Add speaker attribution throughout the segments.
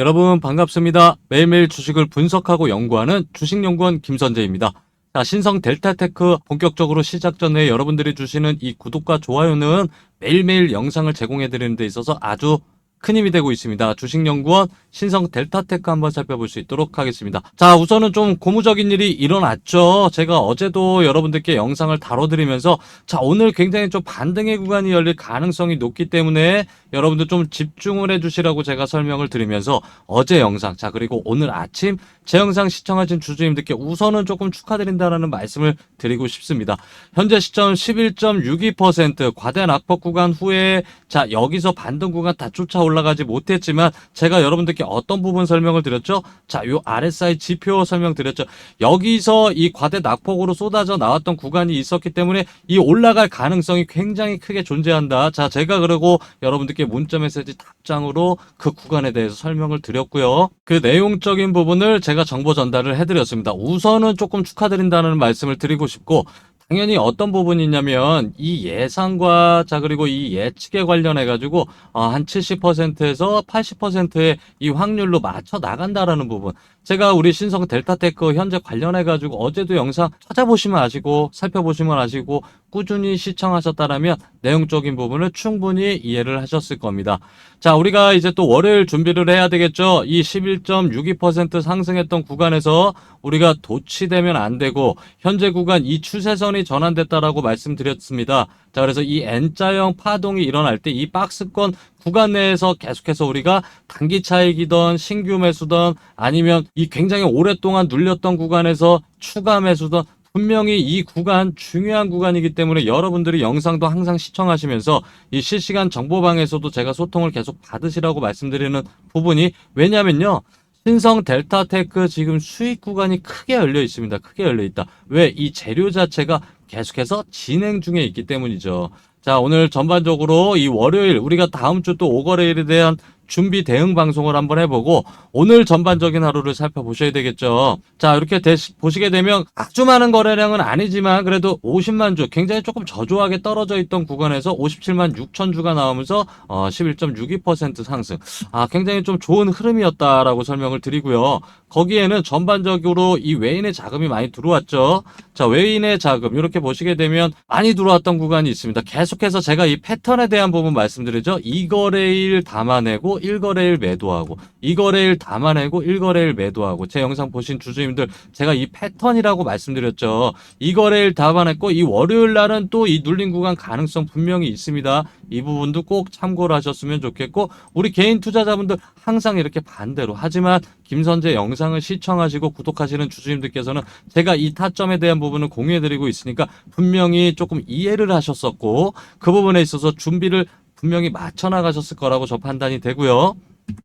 Speaker 1: 여러분 반갑습니다. 매일매일 주식을 분석하고 연구하는 주식연구원 김선재입니다. 자, 신성 델타테크 본격적으로 시작 전에 여러분들이 주시는 이 구독과 좋아요는 매일매일 영상을 제공해 드리는 데 있어서 아주 큰 힘이 되고 있습니다. 주식연구원 신성 델타테크 한번 살펴볼 수 있도록 하겠습니다. 자, 우선은 좀 고무적인 일이 일어났죠. 제가 어제도 여러분들께 영상을 다뤄드리면서 자, 오늘 굉장히 좀 반등의 구간이 열릴 가능성이 높기 때문에 여러분들 좀 집중을 해주시라고 제가 설명을 드리면서 어제 영상, 자, 그리고 오늘 아침 제 영상 시청하신 주주님들께 우선은 조금 축하드린다라는 말씀을 드리고 싶습니다. 현재 시점 11.62% 과대 낙폭 구간 후에 자, 여기서 반등 구간 다 쫓아 올 라가지 못했지만 제가 여러분들께 어떤 부분 설명을 드렸죠? 자, 요 RSI 지표 설명 드렸죠. 여기서 이 과대 낙폭으로 쏟아져 나왔던 구간이 있었기 때문에 이 올라갈 가능성이 굉장히 크게 존재한다. 자, 제가 그리고 여러분들께 문자 메시지 답장으로 그 구간에 대해서 설명을 드렸고요. 그 내용적인 부분을 제가 정보 전달을 해드렸습니다. 우선은 조금 축하드린다는 말씀을 드리고 싶고 당연히 어떤 부분이 있냐면 이 예상과 자 그리고 이 예측에 관련해 가지고 어, 한 70%에서 80%의 이 확률로 맞춰 나간다라는 부분. 제가 우리 신성 델타테크 현재 관련해 가지고 어제도 영상 찾아보시면 아시고 살펴보시면 아시고 꾸준히 시청하셨다라면 내용적인 부분을 충분히 이해를 하셨을 겁니다. 자, 우리가 이제 또 월요일 준비를 해야 되겠죠. 이 11.62% 상승했던 구간에서 우리가 도치되면 안 되고 현재 구간 이 추세선이 전환됐다라고 말씀드렸습니다. 자, 그래서 이 N자형 파동이 일어날 때 이 박스권 구간 내에서 계속해서 우리가 단기 차익이던 신규 매수던 아니면 이 굉장히 오랫동안 눌렸던 구간에서 추가 매수던 분명히 이 구간 중요한 구간이기 때문에 여러분들이 영상도 항상 시청하시면서 이 실시간 정보방에서도 제가 소통을 계속 받으시라고 말씀드리는 부분이 왜냐면요. 신성 델타테크 지금 수익 구간이 크게 열려 있습니다. 크게 열려 있다. 왜? 이 재료 자체가 계속해서 진행 중에 있기 때문이죠. 자, 오늘 전반적으로 이 월요일 우리가 다음 주또 오거래일에 대한 준비 대응 방송을 한번 해보고 오늘 전반적인 하루를 살펴보셔야 되겠죠. 자 이렇게 되시, 보시게 되면 아주 많은 거래량은 아니지만 그래도 50만 주 굉장히 조금 저조하게 떨어져 있던 구간에서 57만 6천 주가 나오면서 어, 11.62% 상승. 아 굉장히 좀 좋은 흐름이었다라고 설명을 드리고요. 거기에는 전반적으로 이 외인의 자금이 많이 들어왔죠. 자 외인의 자금 이렇게 보시게 되면 많이 들어왔던 구간이 있습니다. 계속해서 제가 이 패턴에 대한 부분 말씀드리죠. 2거래일 담아내고 1거래일 매도하고 2거래일 담아내고 1거래일 매도하고 제 영상 보신 주주님들 제가 이 패턴이라고 말씀드렸죠. 2거래일 담아냈고 이 월요일 날은 또 이 눌린 구간 가능성 분명히 있습니다. 이 부분도 꼭 참고를 하셨으면 좋겠고 우리 개인 투자자분들 항상 이렇게 반대로 하지만 김선재 영상을 시청하시고 구독하시는 주주님들께서는 제가 이 타점에 대한 부분을 공유해드리고 있으니까 분명히 조금 이해를 하셨었고 그 부분에 있어서 준비를 분명히 맞춰 나가셨을 거라고 저 판단이 되고요.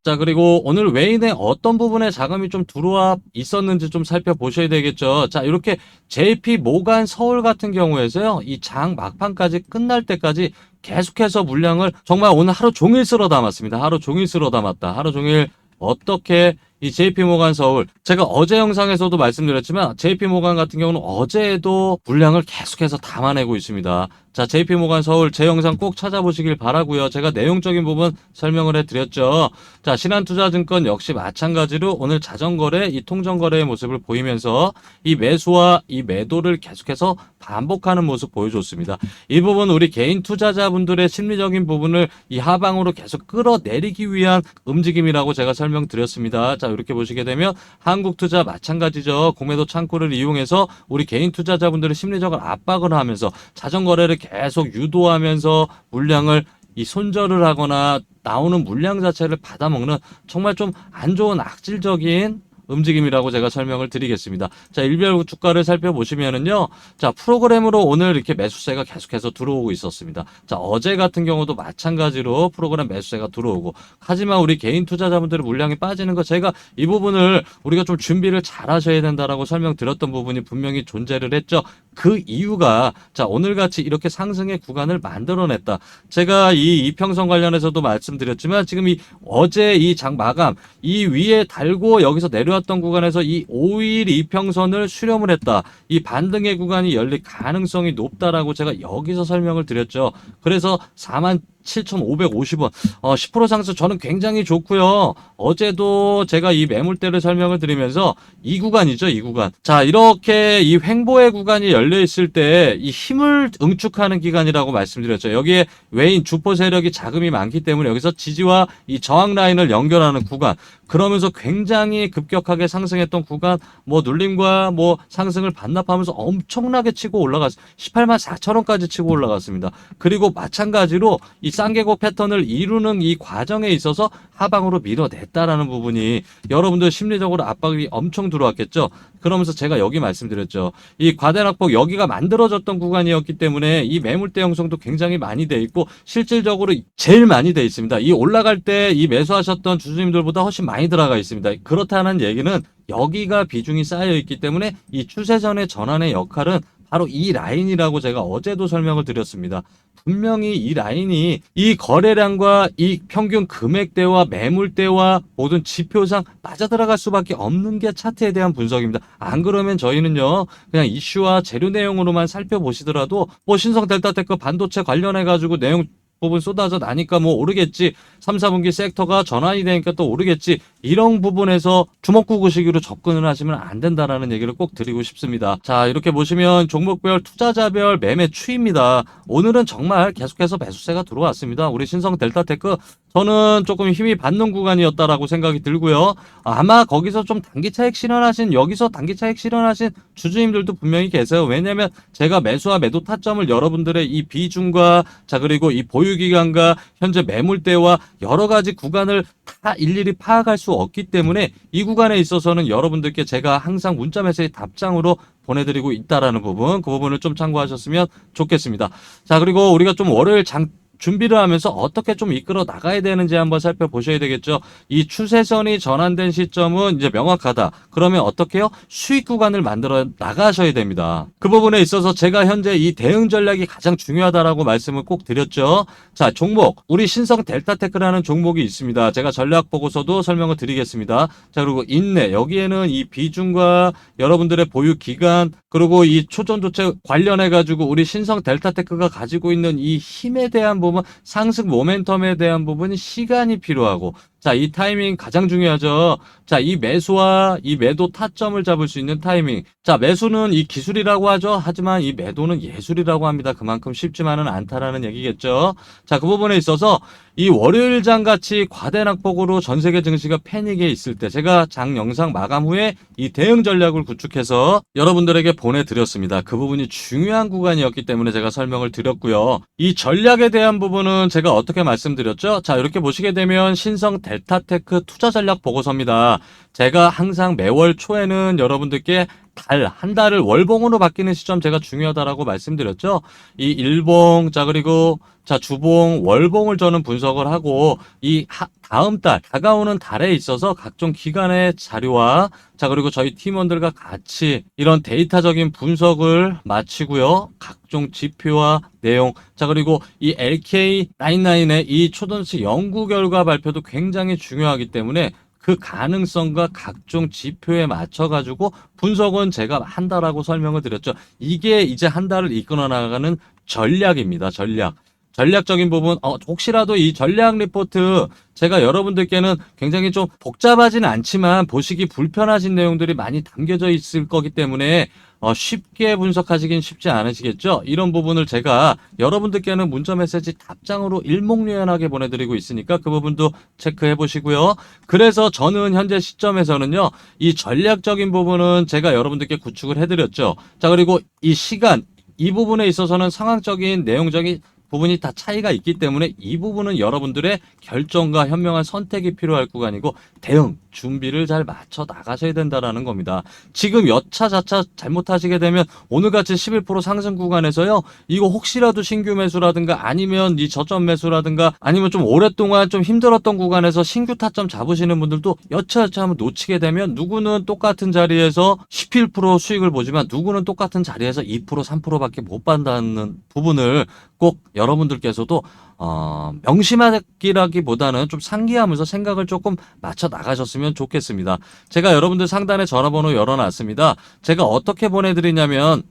Speaker 1: 자, 그리고 오늘 외인의 어떤 부분에 자금이 좀 들어와 있었는지 좀 살펴보셔야 되겠죠. 자, 이렇게 JP 모간 서울 같은 경우에서요, 이 장 막판까지 끝날 때까지 계속해서 물량을 정말 오늘 하루 종일 쓸어 담았습니다. 하루 종일 쓸어 담았다. 하루 종일 어떻게 이 JP 모간 서울 제가 어제 영상에서도 말씀드렸지만 JP 모간 같은 경우는 어제도 물량을 계속해서 담아내고 있습니다. 자, JP 모간 서울 제 영상 꼭 찾아보시길 바라고요. 제가 내용적인 부분 설명을 해드렸죠. 자, 신한투자증권 역시 마찬가지로 오늘 자전거래 이 통정거래의 모습을 보이면서 이 매수와 이 매도를 계속해서 반복하는 모습 보여줬습니다. 이 부분 우리 개인 투자자분들의 심리적인 부분을 이 하방으로 계속 끌어내리기 위한 움직임이라고 제가 설명드렸습니다. 자, 이렇게 보시게 되면 한국 투자 마찬가지죠. 공매도 창구를 이용해서 우리 개인 투자자분들의 심리적인 압박을 하면서 자전 거래를 계속 유도하면서 물량을 이 손절을 하거나 나오는 물량 자체를 받아먹는 정말 좀 안 좋은 악질적인 움직임이라고 제가 설명을 드리겠습니다. 자, 일별 주가를 살펴보시면은요. 자, 프로그램으로 오늘 이렇게 매수세가 계속해서 들어오고 있었습니다. 자, 어제 같은 경우도 마찬가지로 프로그램 매수세가 들어오고 하지만 우리 개인 투자자분들의 물량이 빠지는 거 제가 이 부분을 우리가 좀 준비를 잘 하셔야 된다라고 설명드렸던 부분이 분명히 존재를 했죠. 그 이유가 자, 오늘같이 이렇게 상승의 구간을 만들어냈다. 제가 이 이평선 관련해서도 말씀드렸지만 지금 이 어제 이 장 마감 이 위에 달고 여기서 내려 내려왔던 구간에서 이 5일 이평선을 수렴을 했다. 이 반등의 구간이 열릴 가능성이 높다라고 제가 여기서 설명을 드렸죠. 그래서 4만 7,550원. 어, 10% 상승 저는 굉장히 좋고요. 어제도 제가 이 매물대를 설명을 드리면서 이 구간이죠, 이 구간. 자, 이렇게 이 횡보의 구간이 열려 있을 때 이 힘을 응축하는 기간이라고 말씀드렸죠. 여기에 외인 주포 세력이 자금이 많기 때문에 여기서 지지와 이 저항 라인을 연결하는 구간. 그러면서 굉장히 급격하게 상승했던 구간, 뭐 눌림과 뭐 상승을 반납하면서 엄청나게 치고 올라갔, 18만 4천 원까지 치고 올라갔습니다. 그리고 마찬가지로 이 쌍계곡 패턴을 이루는 이 과정에 있어서 하방으로 밀어냈다라는 부분이 여러분들 심리적으로 압박이 엄청 들어왔겠죠. 그러면서 제가 여기 말씀드렸죠. 이 과대낙폭 여기가 만들어졌던 구간이었기 때문에 이 매물대 형성도 굉장히 많이 돼 있고 실질적으로 제일 많이 돼 있습니다. 이 올라갈 때 이 매수하셨던 주주님들보다 훨씬 많이 들어가 있습니다. 그렇다는 얘기는 여기가 비중이 쌓여 있기 때문에 이 추세전의 전환의 역할은 바로 이 라인이라고 제가 어제도 설명을 드렸습니다. 분명히 이 라인이 이 거래량과 이 평균 금액대와 매물대와 모든 지표상 맞아 들어갈 수밖에 없는 게 차트에 대한 분석입니다. 안 그러면 저희는요, 그냥 이슈와 재료 내용으로만 살펴보시더라도 뭐 신성 델타테크 반도체 관련해 가지고 내용 부분 쏟아져 나니까 뭐 오르겠지. 3, 4분기 섹터가 전환이 되니까 또 오르겠지. 이런 부분에서 주먹구구식으로 접근을 하시면 안 된다라는 얘기를 꼭 드리고 싶습니다. 자, 이렇게 보시면 종목별 투자자별 매매 추입니다. 오늘은 정말 계속해서 매수세가 들어왔습니다. 우리 신성 델타테크 저는 조금 힘이 받는 구간이었다라고 생각이 들고요. 아마 거기서 좀 단기 차익 실현하신 여기서 단기 차익 실현하신 주주님들도 분명히 계세요. 왜냐면 제가 매수와 매도 타점을 여러분들의 이 비중과 자 그리고 이 보유 기간과 현재 매물대와 여러 가지 구간을 다 일일이 파악할 수 없기 때문에 이 구간에 있어서는 여러분들께 제가 항상 문자 메시지 답장으로 보내드리고 있다라는 부분 그 부분을 좀 참고하셨으면 좋겠습니다. 자 그리고 우리가 좀 월요일 장 준비를 하면서 어떻게 좀 이끌어 나가야 되는지 한번 살펴보셔야 되겠죠. 이 추세선이 전환된 시점은 이제 명확하다. 그러면 어떻게요? 수익 구간을 만들어 나가셔야 됩니다. 그 부분에 있어서 제가 현재 이 대응 전략이 가장 중요하다라고 말씀을 꼭 드렸죠. 자, 종목. 우리 신성 델타테크라는 종목이 있습니다. 제가 전략 보고서도 설명을 드리겠습니다. 자, 그리고 인내. 여기에는 이 비중과 여러분들의 보유 기간, 그리고 이 초전 조체 관련해 가지고 우리 신성 델타테크가 가지고 있는 이 힘에 대한 부분, 상승 모멘텀에 대한 부분이 시간이 필요하고 자, 이 타이밍 가장 중요하죠. 자, 이 매수와 이 매도 타점을 잡을 수 있는 타이밍. 자, 매수는 이 기술이라고 하죠. 하지만 이 매도는 예술이라고 합니다. 그만큼 쉽지만은 않다라는 얘기겠죠. 자, 그 부분에 있어서 이 월요일 장 같이 과대 낙폭으로 전 세계 증시가 패닉에 있을 때 제가 장 영상 마감 후에 이 대응 전략을 구축해서 여러분들에게 보내드렸습니다. 그 부분이 중요한 구간이었기 때문에 제가 설명을 드렸고요. 이 전략에 대한 부분은 제가 어떻게 말씀드렸죠? 자, 이렇게 보시게 되면 신성 델타테크 투자 전략 보고서입니다. 제가 항상 매월 초에는 여러분들께 달, 한 달을 월봉으로 바뀌는 시점 제가 중요하다라고 말씀드렸죠. 이 일봉, 자, 그리고 자, 주봉, 월봉을 저는 분석을 하고 이 하, 다음 달, 다가오는 달에 있어서 각종 기관의 자료와 자, 그리고 저희 팀원들과 같이 이런 데이터적인 분석을 마치고요. 각종 지표와 내용, 자, 그리고 이 LK99의 이 초전시 연구 결과 발표도 굉장히 중요하기 때문에 그 가능성과 각종 지표에 맞춰 가지고 분석은 제가 한다라고 설명을 드렸죠. 이게 이제 한 달을 이끌어 나가는 전략입니다. 전략. 전략적인 부분, 어, 혹시라도 이 전략 리포트 제가 여러분들께는 굉장히 좀 복잡하지는 않지만 보시기 불편하신 내용들이 많이 담겨져 있을 거기 때문에 어, 쉽게 분석하시긴 쉽지 않으시겠죠? 이런 부분을 제가 여러분들께는 문자 메시지 답장으로 일목요연하게 보내드리고 있으니까 그 부분도 체크해 보시고요. 그래서 저는 현재 시점에서는요, 이 전략적인 부분은 제가 여러분들께 구축을 해드렸죠. 자, 그리고 이 시간, 이 부분에 있어서는 상황적인 내용적인 부분이 다 차이가 있기 때문에 이 부분은 여러분들의 결정과 현명한 선택이 필요할 구간이고 대응 준비를 잘 맞춰 나가셔야 된다라는 겁니다. 지금 여차 자차 잘못하시게 되면 오늘같이 11% 상승 구간에서요. 이거 혹시라도 신규 매수라든가 아니면 이 저점 매수라든가 아니면 좀 오랫동안 좀 힘들었던 구간에서 신규 타점 잡으시는 분들도 여차여차 하면 놓치게 되면 누구는 똑같은 자리에서 11% 수익을 보지만 누구는 똑같은 자리에서 2% 3%밖에 못 받는 부분을 꼭 여러분들께서도 어, 명심하기라기보다는 좀 상기하면서 생각을 조금 맞춰 나가셨으면 좋겠습니다. 제가 여러분들 상단에 전화번호 열어놨습니다. 제가 어떻게 보내드리냐면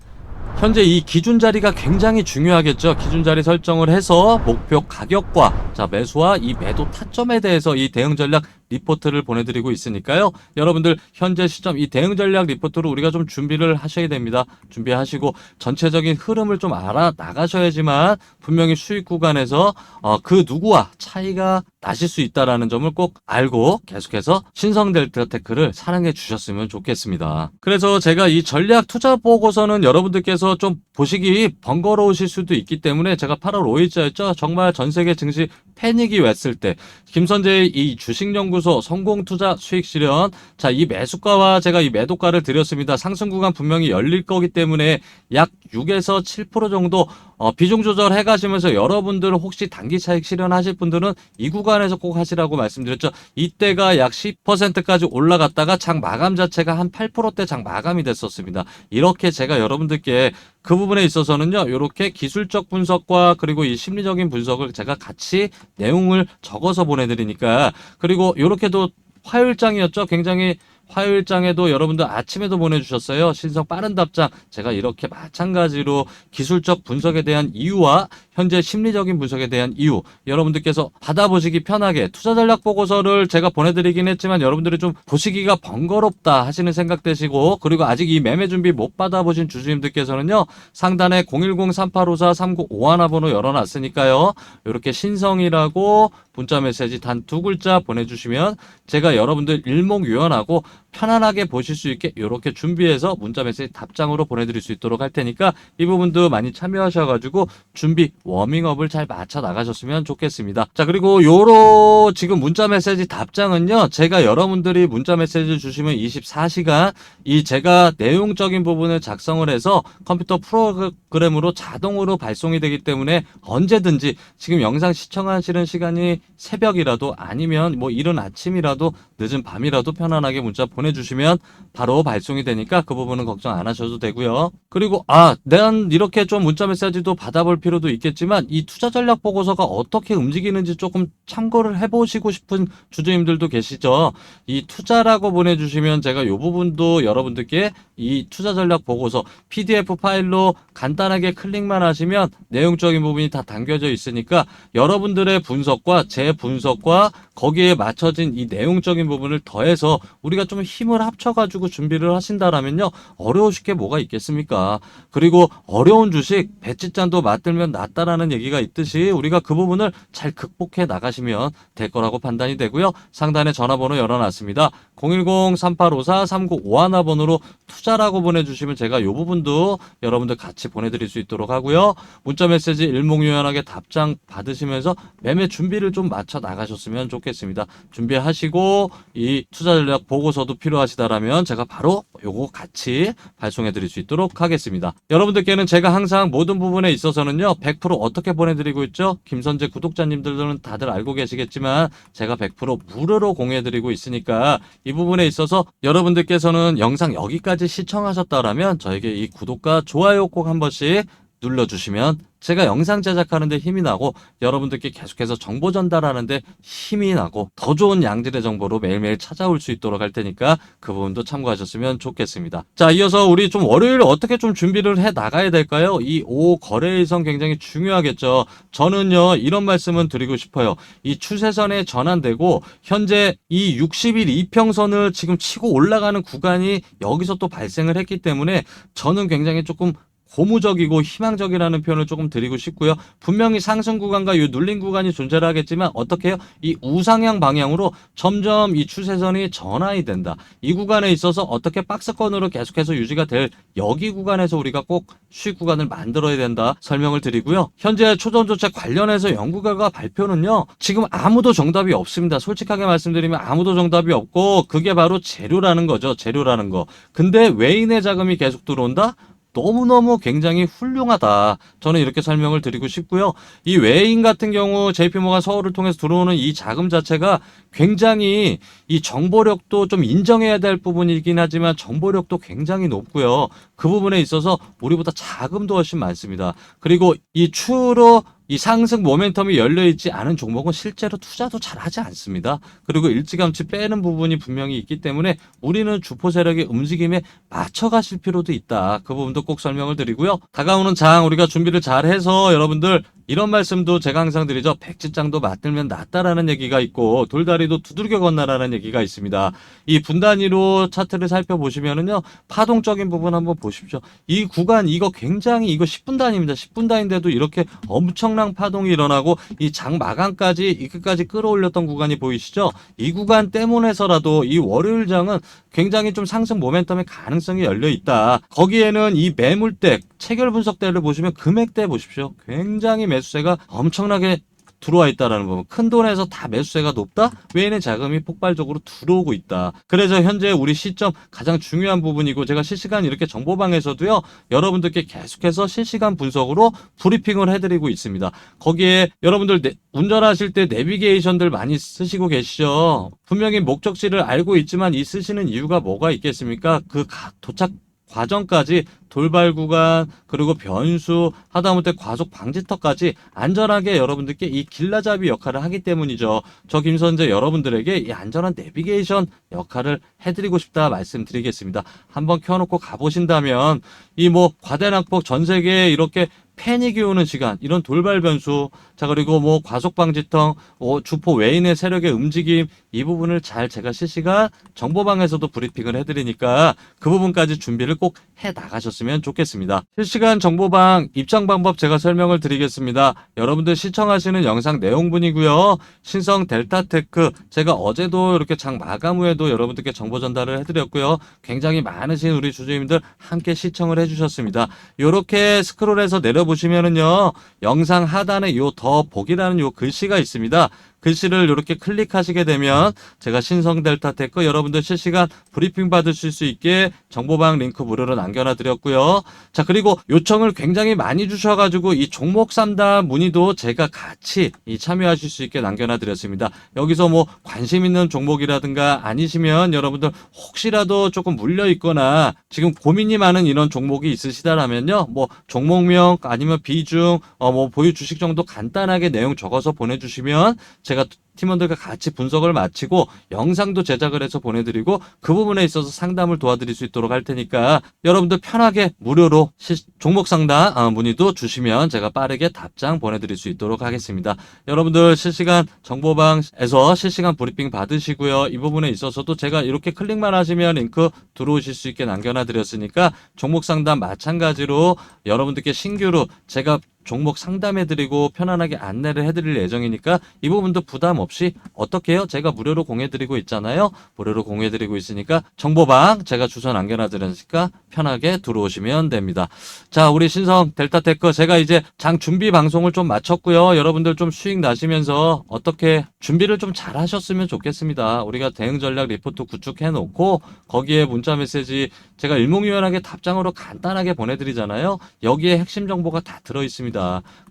Speaker 1: 현재 이 기준 자리가 굉장히 중요하겠죠. 기준 자리 설정을 해서 목표 가격과 자 매수와 이 매도 타점에 대해서 이 대응 전략 리포트를 보내드리고 있으니까요. 여러분들 현재 시점 이 대응 전략 리포트로 우리가 좀 준비를 하셔야 됩니다. 준비하시고 전체적인 흐름을 좀 알아 나가셔야지만 분명히 수익 구간에서 어, 그 누구와 차이가 나실 수 있다라는 점을 꼭 알고 계속해서 신성 델타테크를 사랑해 주셨으면 좋겠습니다. 그래서 제가 이 전략 투자 보고서는 여러분들께서 좀 보시기 번거로우실 수도 있기 때문에 제가 8월 5일자였죠. 정말 전 세계 증시 패닉이 왔을 때 김선재의 이 주식연구소 성공 투자 수익 실현 자 이 매수가와 제가 이 매도가를 드렸습니다. 상승 구간 분명히 열릴 거기 때문에 약 6에서 7% 정도 어, 비중 조절해 가시면서 여러분들 혹시 단기 차익 실현하실 분들은 이 구간 에서 꼭 하시라고 말씀드렸죠. 이때가 약 10%까지 올라갔다가 장 마감 자체가 한 8%대 장 마감이 됐었습니다. 이렇게 제가 여러분들께 그 부분에 있어서는요, 이렇게 기술적 분석과 그리고 이 심리적인 분석을 제가 같이 내용을 적어서 보내드리니까 그리고 이렇게도 화요일장이었죠. 굉장히 화요일장에도 여러분들 아침에도 보내주셨어요. 신성 빠른 답장. 제가 이렇게 마찬가지로 기술적 분석에 대한 이유와 현재 심리적인 분석에 대한 이유 여러분들께서 받아보시기 편하게 투자 전략 보고서를 제가 보내드리긴 했지만 여러분들이 좀 보시기가 번거롭다 하시는 생각 되시고 그리고 아직 이 매매 준비 못 받아보신 주주님들께서는요 상단에 010-3854-3951 번호 열어놨으니까요 이렇게 신성이라고 문자 메시지 단 두 글자 보내주시면 제가 여러분들 일목요연하고 편안하게 보실 수 있게 이렇게 준비해서 문자 메시지 답장으로 보내드릴 수 있도록 할 테니까 이 부분도 많이 참여하셔가지고 준비 워밍업을 잘 맞춰 나가셨으면 좋겠습니다. 자 그리고 요로 지금 문자 메시지 답장은요 제가 여러분들이 문자 메시지 주시면 24시간 이 제가 내용적인 부분을 작성을 해서 컴퓨터 프로그램으로 자동으로 발송이 되기 때문에 언제든지 지금 영상 시청하시는 시간이 새벽이라도 아니면 뭐 이른 아침이라도 늦은 밤이라도 편안하게 문자 보내 주시면 바로 발송이 되니까 그 부분은 걱정 안 하셔도 되고요. 그리고 아, 난 이렇게 좀 문자 메시지도 받아볼 필요도 있겠지만 이 투자 전략 보고서가 어떻게 움직이는지 조금 참고를 해보시고 싶은 주주님들도 계시죠. 이 투자라고 보내주시면 제가 이 부분도 여러분들께 이 투자 전략 보고서 PDF 파일로 간단하게 클릭만 하시면 내용적인 부분이 다 담겨져 있으니까 여러분들의 분석과 제 분석과 거기에 맞춰진 이 내용적인 부분을 더해서 우리가 좀 힘을 합쳐가지고 준비를 하신다라면요 어려우실 게 뭐가 있겠습니까? 그리고 어려운 주식 배치잔도 맞들면 낫다라는 얘기가 있듯이 우리가 그 부분을 잘 극복해 나가시면 될 거라고 판단이 되고요. 상단에 전화번호 열어놨습니다. 010-3854-3951 번호로 투자 라고 보내주시면 제가 이 부분도 여러분들 같이 보내드릴 수 있도록 하고요. 문자 메시지 일목요연하게 답장 받으시면서 매매 준비를 좀 맞춰 나가셨으면 좋겠습니다. 준비하시고 이 투자 전략 보고서도 필요하시다라면 제가 바로 요거 같이 발송해 드릴 수 있도록 하겠습니다. 여러분들께는 제가 항상 모든 부분에 있어서는요 100% 어떻게 보내드리고 있죠? 김선재 구독자님들은 다들 알고 계시겠지만 제가 100% 무료로 공유해 드리고 있으니까 이 부분에 있어서 여러분들께서는 영상 여기까지 시청하셨다라면 저에게 이 구독과 좋아요 꼭 한 번씩 눌러주시면 제가 영상 제작하는데 힘이 나고 여러분들께 계속해서 정보 전달하는데 힘이 나고 더 좋은 양질의 정보로 매일매일 찾아올 수 있도록 할 테니까 그 부분도 참고하셨으면 좋겠습니다. 자, 이어서 우리 좀 월요일 어떻게 좀 준비를 해 나가야 될까요? 이 5 거래일선 굉장히 중요하겠죠. 저는요, 이런 말씀은 드리고 싶어요. 이 추세선에 전환되고 현재 이 60일 이평선을 지금 치고 올라가는 구간이 여기서 또 발생을 했기 때문에 저는 굉장히 조금 고무적이고 희망적이라는 표현을 조금 드리고 싶고요. 분명히 상승 구간과 이 눌린 구간이 존재를 하겠지만 어떻게 해요? 이 우상향 방향으로 점점 이 추세선이 전환이 된다. 이 구간에 있어서 어떻게 박스권으로 계속해서 유지가 될 여기 구간에서 우리가 꼭 수익 구간을 만들어야 된다 설명을 드리고요. 현재 초전 조책 관련해서 연구 결과 발표는요. 지금 아무도 정답이 없습니다. 솔직하게 말씀드리면 아무도 정답이 없고 그게 바로 재료라는 거죠. 재료라는 거. 근데 외인의 자금이 계속 들어온다? 너무너무 굉장히 훌륭하다. 저는 이렇게 설명을 드리고 싶고요. 이 외인 같은 경우 JP모간 서울을 통해서 들어오는 이 자금 자체가 굉장히 이 정보력도 좀 인정해야 될 부분이긴 하지만 정보력도 굉장히 높고요. 그 부분에 있어서 우리보다 자금도 훨씬 많습니다. 그리고 이 추로 이 상승 모멘텀이 열려있지 않은 종목은 실제로 투자도 잘 하지 않습니다. 그리고 일찌감치 빼는 부분이 분명히 있기 때문에 우리는 주포 세력의 움직임에 맞춰가실 필요도 있다. 그 부분도 꼭 설명을 드리고요. 다가오는 장 우리가 준비를 잘 해서 여러분들 이런 말씀도 제가 항상 드리죠. 백지장도 맞들면 낫다라는 얘기가 있고 돌다리도 두들겨 건나라는 얘기가 있습니다. 이 분단위로 차트를 살펴보시면은요. 파동적인 부분 한번 보십시오. 이 구간 이거 굉장히 이거 10분 단위입니다. 10분 단위인데도 이렇게 엄청 난 파동이 일어나고 이 장 마감까지 이끝까지 끌어올렸던 구간이 보이시죠? 이 구간 때문에서라도 이 월요일 장은 굉장히 좀 상승 모멘텀의 가능성이 열려 있다. 거기에는 이 매물대 체결 분석대를 보시면 금액대 보십시오. 굉장히 매수세가 엄청나게 들어와 있다라는 부분. 큰 돈에서 다 매수세가 높다? 외에는 자금이 폭발적으로 들어오고 있다. 그래서 현재 우리 시점 가장 중요한 부분이고 제가 실시간 이렇게 정보방에서도요. 여러분들께 계속해서 실시간 분석으로 브리핑을 해드리고 있습니다. 거기에 여러분들 내- 운전하실 때 내비게이션들 많이 쓰시고 계시죠? 분명히 목적지를 알고 있지만 이 쓰시는 이유가 뭐가 있겠습니까? 그 가- 도착 과정까지 돌발 구간 그리고 변수 하다못해 과속 방지턱까지 안전하게 여러분들께 이 길라잡이 역할을 하기 때문이죠. 저 김선재 여러분들에게 이 안전한 내비게이션 역할을 해드리고 싶다 말씀드리겠습니다. 한번 켜놓고 가보신다면 이 뭐 과대낙폭 전 세계에 이렇게 패닉이 오는 시간, 이런 돌발 변수, 자, 그리고 뭐 과속 방지턱, 어, 주포 외인의 세력의 움직임, 이 부분을 잘 제가 실시간 정보방에서도 브리핑을 해드리니까 그 부분까지 준비를 꼭 해 나가셨 으면 좋겠습니다. 실시간 정보방 입장 방법 제가 설명을 드리겠습니다. 여러분들 시청하시는 영상 내용분이고요. 신성 델타테크 제가 어제도 이렇게 장 마감 후에도 여러분들께 정보 전달을 해드렸고요. 굉장히 많으신 우리 주주님들 함께 시청을 해주셨습니다. 요렇게 스크롤해서 내려보시면은요. 영상 하단에 요 더 보기라는 요 글씨가 있습니다. 글씨를 이렇게 클릭하시게 되면 제가 신성 델타 테크 여러분들 실시간 브리핑 받으실 수 있게 정보방 링크 무료로 남겨놔 드렸고요. 자 그리고 요청을 굉장히 많이 주셔가지고 이 종목 상담 문의도 제가 같이 이 참여하실 수 있게 남겨놔 드렸습니다. 여기서 뭐 관심 있는 종목이라든가 아니시면 여러분들 혹시라도 조금 물려 있거나 지금 고민이 많은 이런 종목이 있으시다라면요. 뭐 종목명 아니면 비중 어 뭐 보유 주식 정도 간단하게 내용 적어서 보내주시면 제가 팀원들과 같이 분석을 마치고 영상도 제작을 해서 보내드리고 그 부분에 있어서 상담을 도와드릴 수 있도록 할 테니까 여러분들 편하게 무료로 시- 종목 상담 아, 문의도 주시면 제가 빠르게 답장 보내드릴 수 있도록 하겠습니다. 여러분들 실시간 정보방에서 실시간 브리핑 받으시고요. 이 부분에 있어서도 제가 이렇게 클릭만 하시면 링크 들어오실 수 있게 남겨놔 드렸으니까 종목 상담 마찬가지로 여러분들께 신규로 제가 종목 상담해드리고 편안하게 안내를 해드릴 예정이니까 이 부분도 부담 없이 어떻게 해요? 제가 무료로 공해드리고 있잖아요. 무료로 공해드리고 있으니까 정보방 제가 주소 남겨놔드리니까 편하게 들어오시면 됩니다. 자, 우리 신성 델타테크 제가 이제 장 준비 방송을 좀 마쳤고요. 여러분들 좀 수익 나시면서 어떻게 준비를 좀 잘 하셨으면 좋겠습니다. 우리가 대응 전략 리포트 구축해 놓고 거기에 문자 메시지 제가 일목요연하게 답장으로 간단하게 보내드리잖아요. 여기에 핵심 정보가 다 들어 있습니다.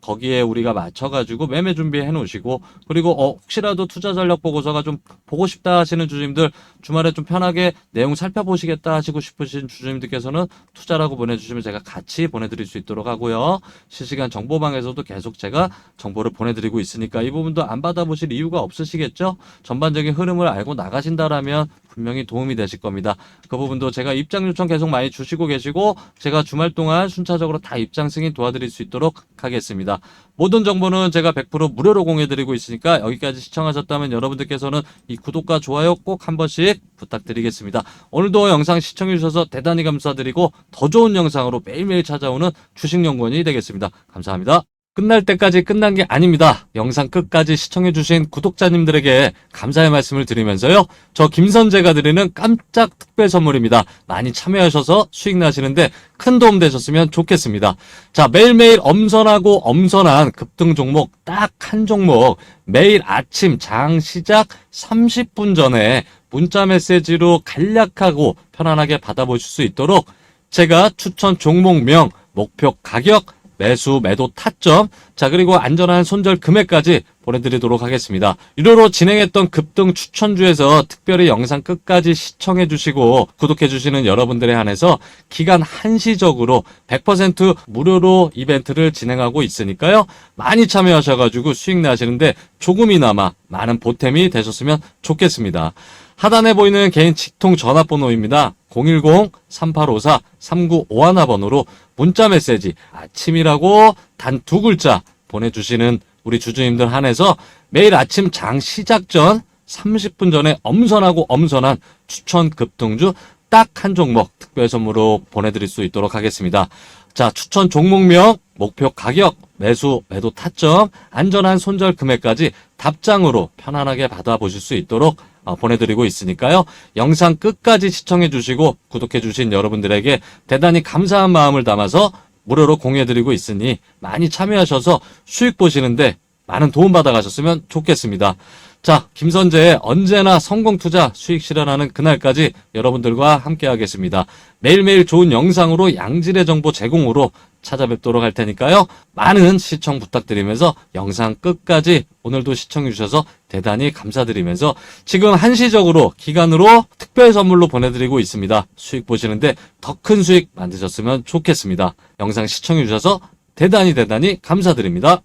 Speaker 1: 거기에 우리가 맞춰가지고 매매 준비해 놓으시고 그리고 어, 혹시라도 투자 전략 보고서가 좀 보고 싶다 하시는 주주님들 주말에 좀 편하게 내용 살펴보시겠다 하시고 싶으신 주주님들께서는 투자라고 보내주시면 제가 같이 보내드릴 수 있도록 하고요. 실시간 정보방에서도 계속 제가 정보를 보내드리고 있으니까 이 부분도 안 받아보실 이유가 없으시겠죠? 전반적인 흐름을 알고 나가신다라면 분명히 도움이 되실 겁니다. 그 부분도 제가 입장 요청 계속 많이 주시고 계시고 제가 주말 동안 순차적으로 다 입장 승인 도와드릴 수 있도록 하겠습니다. 모든 정보는 제가 100% 무료로 공유드리고 있으니까 여기까지 시청하셨다면 여러분들께서는 이 구독과 좋아요 꼭 한 번씩 부탁드리겠습니다. 오늘도 영상 시청해주셔서 대단히 감사드리고 더 좋은 영상으로 매일매일 찾아오는 주식연구원이 되겠습니다. 감사합니다. 끝날 때까지 끝난 게 아닙니다. 영상 끝까지 시청해주신 구독자님들에게 감사의 말씀을 드리면서요. 저 김선재가 드리는 깜짝 특별 선물입니다. 많이 참여하셔서 수익 나시는데 큰 도움 되셨으면 좋겠습니다. 자, 매일매일 엄선하고 엄선한 급등 종목 딱 한 종목 매일 아침 장 시작 30분 전에 문자 메시지로 간략하고 편안하게 받아보실 수 있도록 제가 추천 종목명, 목표 가격, 매수, 매도 타점 자, 그리고 안전한 손절 금액까지 보내드리도록 하겠습니다. 유료로 진행했던 급등 추천주에서 특별히 영상 끝까지 시청해주시고 구독해주시는 여러분들에 한해서 기간 한시적으로 100% 무료로 이벤트를 진행하고 있으니까요. 많이 참여하셔가지고 수익 나시는데 조금이나마 많은 보탬이 되셨으면 좋겠습니다. 하단에 보이는 개인 직통 전화번호입니다. 010-3854-3951번으로 문자 메시지 아침이라고 단 두 글자 보내주시는 우리 주주님들 한해서 매일 아침 장 시작 전 30분 전에 엄선하고 엄선한 추천 급등주 딱 한 종목 특별 선물로 보내드릴 수 있도록 하겠습니다. 자, 추천 종목명, 목표 가격, 매수, 매도 타점, 안전한 손절 금액까지 답장으로 편안하게 받아보실 수 있도록 어, 보내드리고 있으니까요. 영상 끝까지 시청해 주시고 구독해 주신 여러분들에게 대단히 감사한 마음을 담아서 무료로 공유해드리고 있으니 많이 참여하셔서 수익 보시는데 많은 도움 받아가셨으면 좋겠습니다. 자, 김선재의 언제나 성공 투자 수익 실현하는 그날까지 여러분들과 함께 하겠습니다. 매일매일 좋은 영상으로 양질의 정보 제공으로 찾아뵙도록 할 테니까요. 많은 시청 부탁드리면서 영상 끝까지 오늘도 시청해 주셔서 대단히 감사드리면서 지금 한시적으로 기간으로 특별 선물로 보내드리고 있습니다. 수익 보시는데 더 큰 수익 만드셨으면 좋겠습니다. 영상 시청해 주셔서 대단히 대단히 감사드립니다.